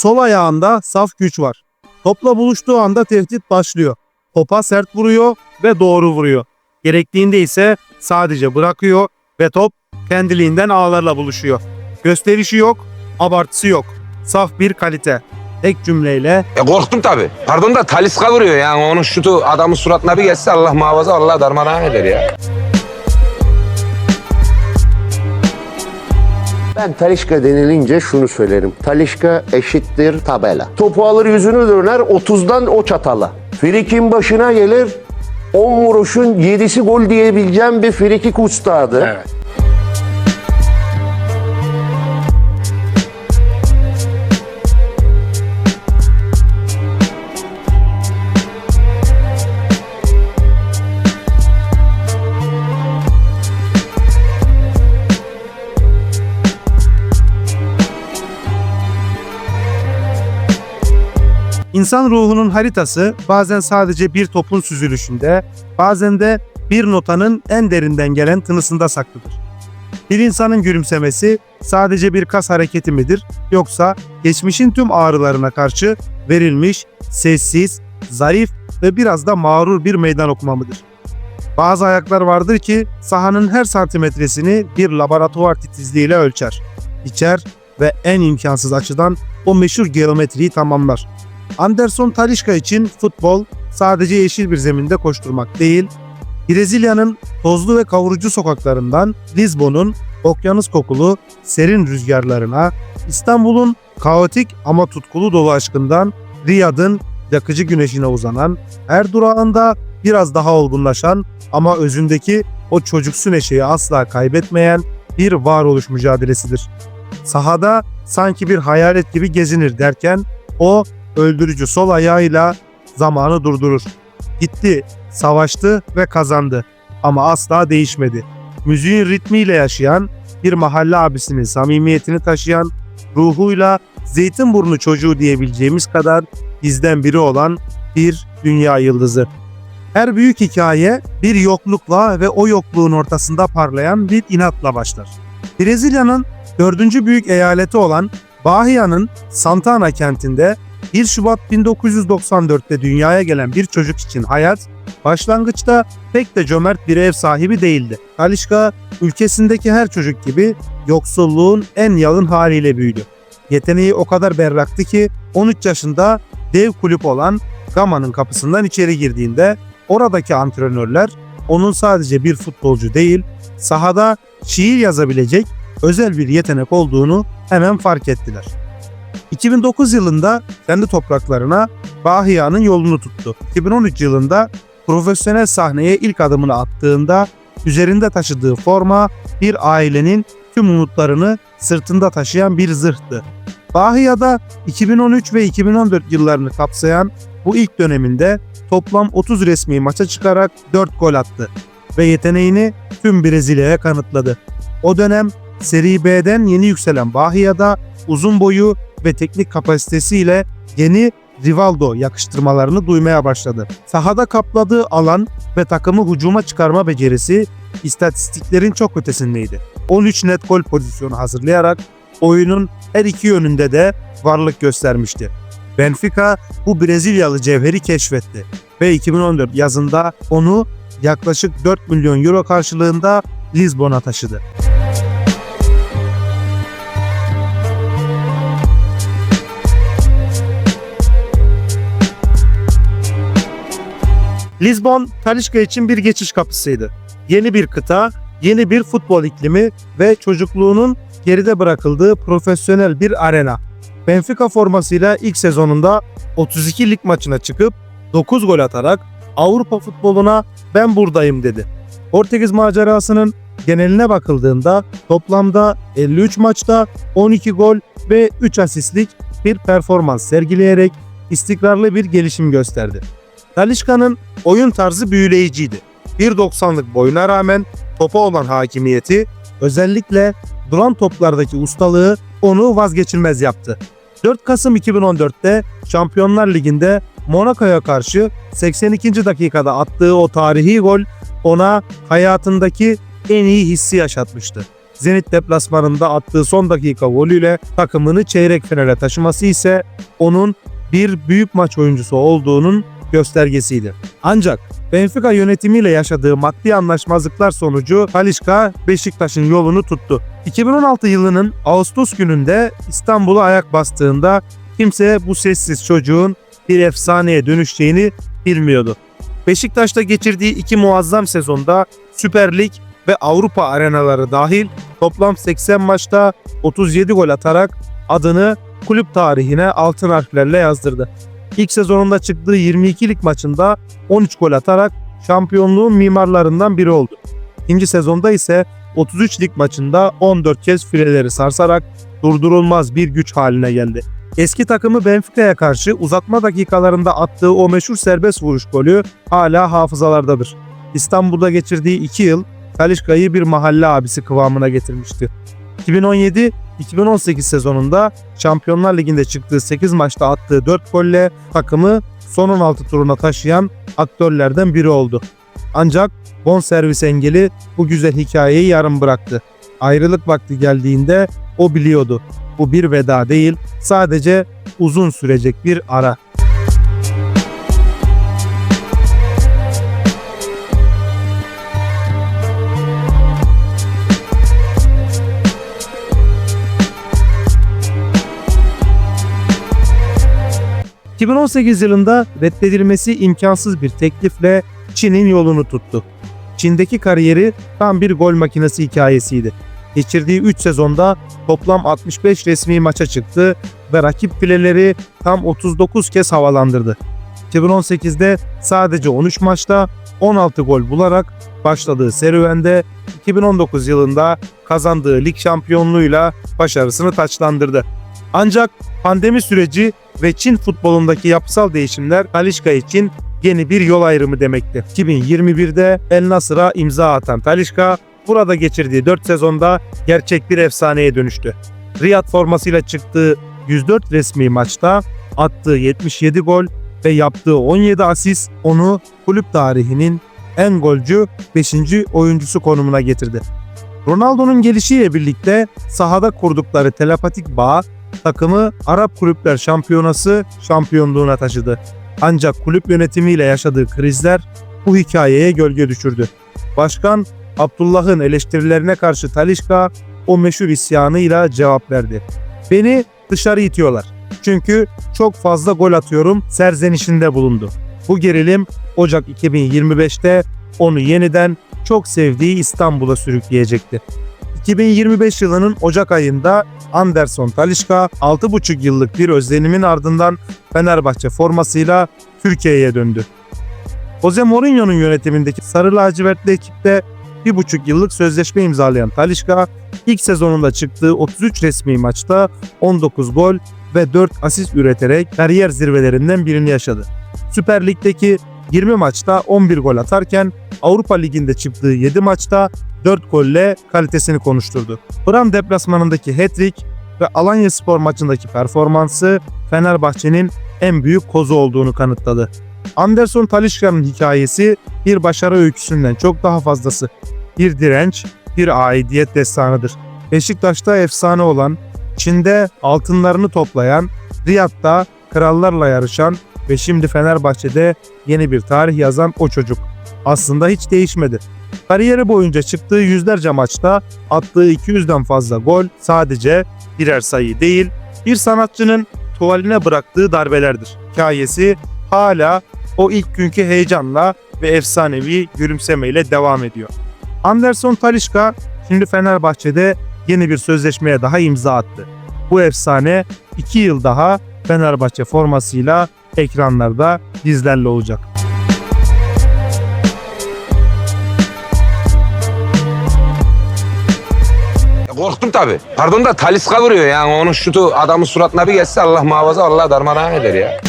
Sol ayağında saf güç var. Topla buluştuğu anda tehdit başlıyor. Topa sert vuruyor ve doğru vuruyor. Gerektiğinde ise sadece bırakıyor ve top kendiliğinden ağlarla buluşuyor. Gösterişi yok, abartısı yok. Saf bir kalite. Tek cümleyle E korktum tabii. Pardon da Taliska vuruyor yani onun şutu adamın suratına bir geçse Allah muhafaza Allah darmadağın eder ya. Ben Talişka denilince şunu söylerim. Talişka eşittir tabela. Topu alır yüzünü döner 30'dan o çatala. Frik'in başına gelir 10 vuruşun 7'si gol diyebileceğim bir frikik ustadı. Evet. İnsan ruhunun haritası bazen sadece bir topun süzülüşünde, bazen de bir notanın en derinden gelen tınısında saklıdır. Bir insanın gülümsemesi sadece bir kas hareketi midir yoksa geçmişin tüm ağrılarına karşı verilmiş, sessiz, zarif ve biraz da mağrur bir meydan okuma mıdır? Bazı ayaklar vardır ki sahanın her santimetresini bir laboratuvar titizliğiyle ölçer, içer ve en imkansız açıdan o meşhur geometriyi tamamlar. Anderson Talisca için futbol sadece yeşil bir zeminde koşturmak değil, Brezilya'nın tozlu ve kavurucu sokaklarından Lisbon'un okyanus kokulu serin rüzgarlarına, İstanbul'un kaotik ama tutkulu dolu aşkından Riyad'ın yakıcı güneşine uzanan, her durağında biraz daha olgunlaşan ama özündeki o çocuksu neşeyi asla kaybetmeyen bir varoluş mücadelesidir. Sahada sanki bir hayalet gibi gezinir derken o öldürücü sol ayağıyla zamanı durdurur. Gitti, savaştı ve kazandı ama asla değişmedi. Müziğin ritmiyle yaşayan, bir mahalle abisinin samimiyetini taşıyan, ruhuyla Zeytinburnu çocuğu diyebileceğimiz kadar bizden biri olan bir dünya yıldızı. Her büyük hikaye bir yoklukla ve o yokluğun ortasında parlayan bir inatla başlar. Brezilya'nın dördüncü büyük eyaleti olan Bahia'nın Santana kentinde 1 Şubat 1994'te dünyaya gelen bir çocuk için hayat, başlangıçta pek de cömert bir ev sahibi değildi. Talişka, ülkesindeki her çocuk gibi yoksulluğun en yalın haliyle büyüdü. Yeteneği o kadar berraktı ki 13 yaşında dev kulüp olan Gama'nın kapısından içeri girdiğinde oradaki antrenörler onun sadece bir futbolcu değil, sahada şiir yazabilecek özel bir yetenek olduğunu hemen fark ettiler. 2009 yılında kendi topraklarına Bahia'nın yolunu tuttu. 2013 yılında profesyonel sahneye ilk adımını attığında üzerinde taşıdığı forma bir ailenin tüm umutlarını sırtında taşıyan bir zırhtı. Bahia'da 2013 ve 2014 yıllarını kapsayan bu ilk döneminde toplam 30 resmi maça çıkarak 4 gol attı ve yeteneğini tüm Brezilya'ya kanıtladı. O dönem Seri B'den yeni yükselen Bahia'da uzun boyu ve teknik kapasitesiyle yeni Rivaldo yakıştırmalarını duymaya başladı. Sahada kapladığı alan ve takımı hücuma çıkarma becerisi istatistiklerin çok ötesindeydi. 13 net gol pozisyonu hazırlayarak oyunun her iki yönünde de varlık göstermişti. Benfica bu Brezilyalı cevheri keşfetti ve 2014 yazında onu yaklaşık 4 milyon euro karşılığında Lisbon'a taşıdı. Lisbon, Talisca için bir geçiş kapısıydı. Yeni bir kıta, yeni bir futbol iklimi ve çocukluğunun geride bırakıldığı profesyonel bir arena. Benfica formasıyla ilk sezonunda 32 lig maçına çıkıp 9 gol atarak Avrupa futboluna ben buradayım dedi. Portekiz macerasının geneline bakıldığında toplamda 53 maçta 12 gol ve 3 asistlik bir performans sergileyerek istikrarlı bir gelişim gösterdi. Talişka'nın oyun tarzı büyüleyiciydi. 1.90'lık boyuna rağmen topa olan hakimiyeti, özellikle duran toplardaki ustalığı onu vazgeçilmez yaptı. 4 Kasım 2014'te Şampiyonlar Ligi'nde Monaco'ya karşı 82. dakikada attığı o tarihi gol ona hayatındaki en iyi hissi yaşatmıştı. Zenit deplasmanında attığı son dakika golüyle takımını çeyrek finale taşıması ise onun bir büyük maç oyuncusu olduğunun göstergesiydi. Ancak Benfica yönetimiyle yaşadığı maddi anlaşmazlıklar sonucu Talişka Beşiktaş'ın yolunu tuttu. 2016 yılının Ağustos gününde İstanbul'a ayak bastığında kimse bu sessiz çocuğun bir efsaneye dönüşeceğini bilmiyordu. Beşiktaş'ta geçirdiği iki muazzam sezonda Süper Lig ve Avrupa arenaları dahil toplam 80 maçta 37 gol atarak adını kulüp tarihine altın harflerle yazdırdı. İlk sezonunda çıktığı 22 lig maçında 13 gol atarak şampiyonluğun mimarlarından biri oldu. İkinci sezonda ise 33 lig maçında 14 kez fileleri sarsarak durdurulmaz bir güç haline geldi. Eski takımı Benfica'ya karşı uzatma dakikalarında attığı o meşhur serbest vuruş golü hala hafızalardadır. İstanbul'da geçirdiği 2 yıl Talişka'yı bir mahalle abisi kıvamına getirmişti. 2017-2018 sezonunda Şampiyonlar Ligi'nde çıktığı 8 maçta attığı 4 golle takımı son 16 turuna taşıyan aktörlerden biri oldu. Ancak bonservis engeli bu güzel hikayeyi yarım bıraktı. Ayrılık vakti geldiğinde o biliyordu. Bu bir veda değil, sadece uzun sürecek bir ara. ...2018 yılında reddedilmesi imkansız bir teklifle Çin'in yolunu tuttu. Çin'deki kariyeri tam bir gol makinesi hikayesiydi. Geçirdiği 3 sezonda toplam 65 resmi maça çıktı ve rakip fileleri tam 39 kez havalandırdı. 2018'de sadece 13 maçta 16 gol bularak başladığı serüvende 2019 yılında kazandığı lig şampiyonluğuyla başarısını taçlandırdı. Ancak pandemi süreci ve Çin futbolundaki yapısal değişimler Talişka için yeni bir yol ayrımı demekti. 2021'de El Nasır'a imza atan Talişka burada geçirdiği 4 sezonda gerçek bir efsaneye dönüştü. Riyad formasıyla çıktığı 104 resmi maçta attığı 77 gol ve yaptığı 17 asist onu kulüp tarihinin en golcü 5. oyuncusu konumuna getirdi. Ronaldo'nun gelişiyle birlikte sahada kurdukları telepatik bağ takımı Arap Kulüpler Şampiyonası şampiyonluğuna taşıdı. Ancak kulüp yönetimiyle yaşadığı krizler bu hikayeye gölge düşürdü. Başkan Abdullah'ın eleştirilerine karşı Talişka o meşhur isyanıyla cevap verdi. Beni dışarı itiyorlar. Çünkü çok fazla gol atıyorum serzenişinde bulundu. Bu gerilim Ocak 2025'te onu yeniden çok sevdiği İstanbul'a sürükleyecekti. 2025 yılının Ocak ayında Anderson Talişka 6,5 yıllık bir özlenimin ardından Fenerbahçe formasıyla Türkiye'ye döndü. Jose Mourinho'nun yönetimindeki Sarı Lacivertli ekipte 1,5 yıllık sözleşme imzalayan Talişka ilk sezonunda çıktığı 33 resmi maçta 19 gol ve 4 asist üreterek kariyer zirvelerinden birini yaşadı. Süper Lig'deki 20 maçta 11 gol atarken Avrupa Ligi'nde çıktığı 7 maçta 4 golle kalitesini konuşturdu. Bram deplasmanındaki hat-trick ve Alanya Spor maçındaki performansı Fenerbahçe'nin en büyük kozu olduğunu kanıtladı. Anderson Talişka'nın hikayesi bir başarı öyküsünden çok daha fazlası. Bir direnç, bir aidiyet destanıdır. Beşiktaş'ta efsane olan, Çin'de altınlarını toplayan, Riyad'da krallarla yarışan ve şimdi Fenerbahçe'de yeni bir tarih yazan o çocuk. Aslında hiç değişmedi. Kariyeri boyunca çıktığı yüzlerce maçta attığı 200'den fazla gol sadece birer sayı değil, bir sanatçının tuvaline bıraktığı darbelerdir. Hikayesi hala o ilk günkü heyecanla ve efsanevi gülümsemeyle devam ediyor. Anderson Talişka şimdi Fenerbahçe'de yeni bir sözleşmeye daha imza attı. Bu efsane 2 yıl daha Fenerbahçe formasıyla ekranlarda bizlerle olacak. Korktum tabii. Pardon da Taliska vuruyor yani onun şutu adamın suratına bir geçse Allah muhafaza Allah darmadağın eder ya.